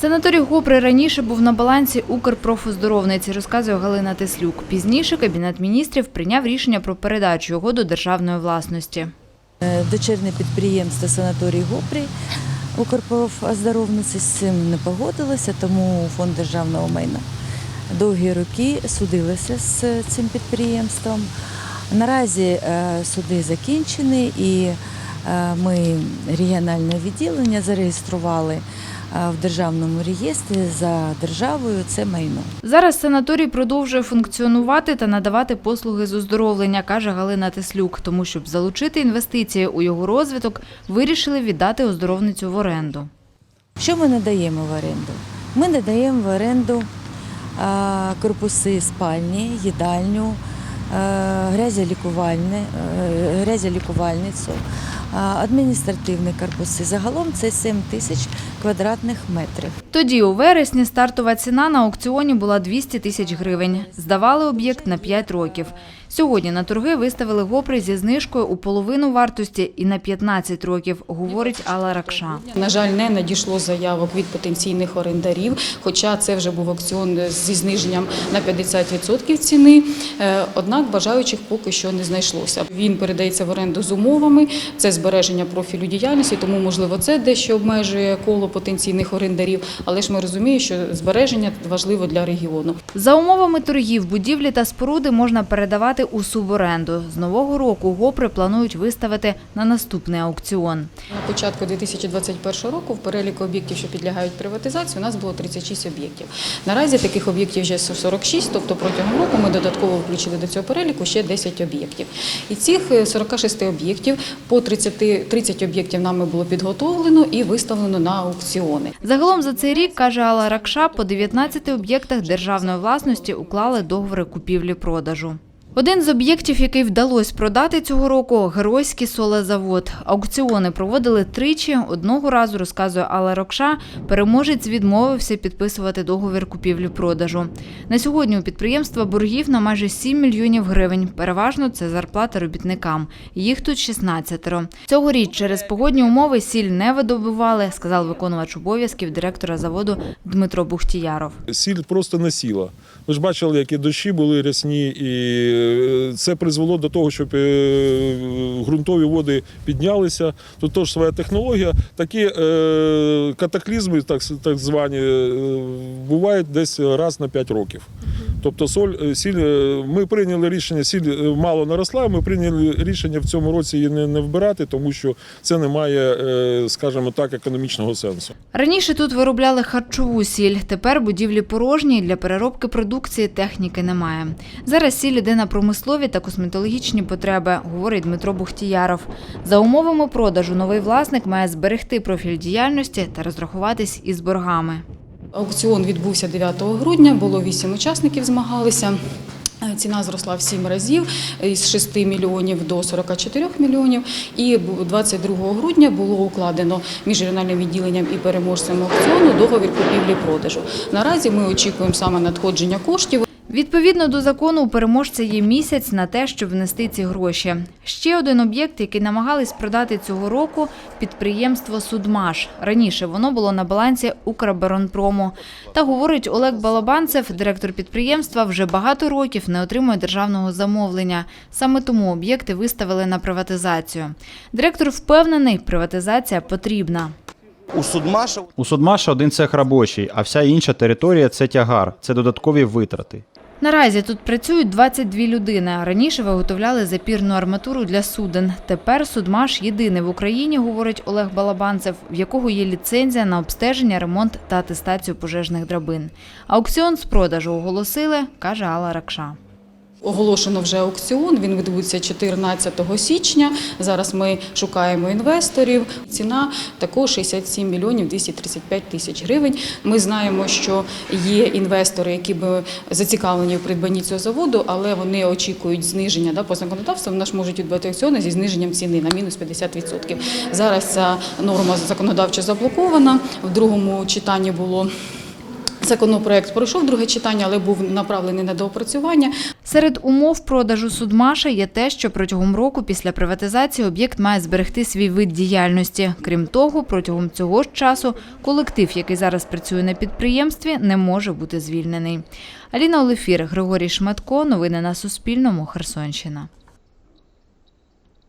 Санаторій Гопри раніше був на балансі Укрпрофоздоровниці, розказує Галина Теслюк. Пізніше Кабінет міністрів прийняв рішення про передачу його до державної власності. Е, Дочерне підприємство санаторій Гопрі Укрпрофоздоровниці з цим не погодилося, тому фонд державного майна довгі роки судилися з цим підприємством. Наразі е, суди закінчені і е, ми регіональне відділення зареєстрували в державному реєстрі за державою це майно. Зараз санаторій продовжує функціонувати та надавати послуги з оздоровлення, каже Галина Теслюк. Тому, щоб залучити інвестиції у його розвиток, вирішили віддати оздоровницю в оренду. Що ми надаємо в оренду? Ми надаємо в оренду корпуси спальні, їдальню, е, е, грязялікувальницю, а, адміністративні корпуси. Загалом це 7 тисяч квадратних метрів. Тоді у вересні стартова ціна на аукціоні була 200 тисяч гривень. Здавали об'єкт на 5 років. Сьогодні на торги виставили гопри зі знижкою у половину вартості і на 15 років, говорить Алла Ракша. На жаль, не надійшло заявок від потенційних орендарів, хоча це вже був аукціон зі зниженням на 50% ціни. Е, Однак бажаючих поки що не знайшлося. Він передається в оренду з умовами, це збереження профілю діяльності, тому можливо це дещо обмежує коло потенційних орендарів. Але ж ми розуміємо, що збереження важливо для регіону. За умовами торгів будівлі та споруди можна передавати у суборенду. З нового року гопри планують виставити на наступний аукціон. На початку 2021 року в переліку об'єктів, що підлягають приватизації, у нас було 36 об'єктів. Наразі таких об'єктів вже 46, тобто протягом року ми додатково включили до цього переліку ще 10 об'єктів. І цих е, 46 об'єктів по 30, 30 об'єктів нами було підготовлено і виставлено на аукціони. Загалом за цей рік, каже Алла Ракша, по 19 об'єктах державної власності уклали договори купівлі-продажу. Один з об'єктів, який вдалося продати цього року – Геройський солезавод. Аукціони проводили тричі. Одного разу, розказує Алла Рокша, переможець відмовився підписувати договір купівлі-продажу. На сьогодні у підприємства боргів на майже 7 мільйонів гривень. Переважно це зарплата робітникам. Їх тут 16. Цьогоріч через погодні умови сіль не видобували, сказав виконувач обов'язків директора заводу Дмитро Бухтіяров. Сіль просто не сіла. Ви ж бачили, які дощі були рясні, і це призвело до того, щоб е, ґрунтові води піднялися. Тут теж своя технологія. Такі е, катаклізми, так, звані, е, бувають десь раз на 5 років. Тобто соль, е, сіль, е, ми прийняли рішення, сіль е, мало наросла, ми прийняли рішення в цьому році її не, не вбирати, тому що це не має, скажімо так, економічного сенсу. Раніше тут виробляли харчову сіль. Тепер будівлі порожні, для переробки продукції техніки немає. Зараз сіль іде на промислові та косметологічні потреби, говорить Дмитро Бухтіяров. За умовами продажу новий власник має зберегти профіль діяльності та розрахуватись із боргами. Аукціон відбувся 9 грудня, було 8 учасників, змагалися. Е, Ціна зросла в 7 разів з 6 мільйонів до 44 мільйонів. І 22 грудня було укладено між регіональним відділенням і переможцем аукціону договір купівлі-продажу. Наразі ми очікуємо саме надходження коштів. Відповідно до закону, у переможця є місяць на те, щоб внести ці гроші. Ще один об'єкт, який намагались продати цього року – підприємство «Судмаш». Раніше воно було на балансі «Укроборонпрому». Та, говорить Олег Балабанцев, директор підприємства, вже багато років не отримує державного замовлення. Саме тому об'єкти виставили на приватизацію. Директор впевнений, приватизація потрібна. У Судмаша У Судмаша один цех робочий, а вся інша територія це тягар, це додаткові витрати. Наразі тут працюють 22 людини. Раніше виготовляли запірну арматуру для суден. Тепер судмаш єдиний в Україні, говорить Олег Балабанцев, в якого є ліцензія на обстеження, ремонт та атестацію пожежних драбин. Аукціон з продажу оголосили, каже Алла Ракша. Оголошено вже аукціон. Він відбудеться 14 січня. Зараз ми шукаємо інвесторів. Ціна також 67 мільйонів 235 тисяч гривень. Ми знаємо, що є інвестори, які б зацікавлені в придбанні цього заводу, але вони очікують зниження да, по законодавству. Вони ж можуть відбувати аукціони зі зниженням ціни на мінус 50%. Зараз ця норма законодавчо заблокована. В другому читанні було Законопроект пройшов друге читання, але був направлений на доопрацювання. Серед умов продажу Судмаша є те, що протягом року після приватизації об'єкт має зберегти свій вид діяльності. Крім того, протягом цього ж часу колектив, який зараз працює на підприємстві, не може бути звільнений. Аліна Олефір, Григорій Шматко. Новини на Суспільному. Херсонщина.